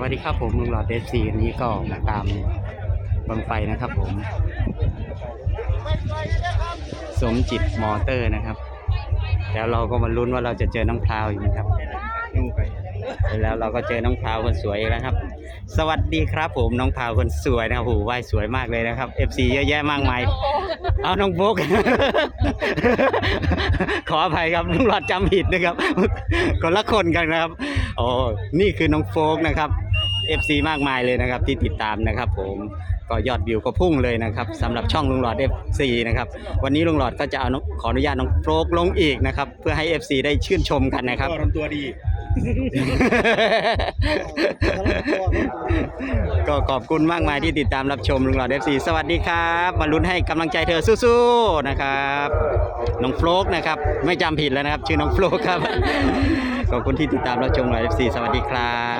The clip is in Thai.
วัสดีครับผมลุงหลอดเดซีวันนี้ก็มาตามบังไฟนะครับผม สมจิตมอเตอร์นะครับ แล้วเราก็มาลุ้นว่าเราจะเจอน้องพราวอยู่นะครับ แล้วเราก็เจอน้องพราวคนสวยแล้วครับ สวัสดีครับผมน้องพราวคนสวยนะครับโอ้โหว่ายสวยมากเลยนะครับ FC เยอะแยะมากมาย เอาน้องโฟกขออภัยครับลุงหลอดจำผิดนะครับ คนละคนกันนะครับ โอ้นี่คือน้องโฟกนะครับ FC มากมายเลยนะครับที่ติดตามนะครับ ผมก็ยอดวิวก็พุ่งเลยนะครับสำหรับช่องลุงหลอด FC นะครับวันนี้ลุงหลอดก็จะเอาน้องขออนุญาตน้องโฟกลงอีกนะครับ เพื่อให้ FC ได้ชื่นชมกันนะครับ ก็ทำตัวดีก็ขอบคุณมากมายที่ติดตามรับชมลุงหลอด FC สวัสดีครับ มาลุ้นให้กำลังใจเธอสู้ๆนะครับน้องโฟกนะครับ ไม่จำผิดแล้วนะครับ ชื่อน้องโฟกครับ ขอบคุณที่ติดตามรับชมไลฟ์ซีสวัสดีครับ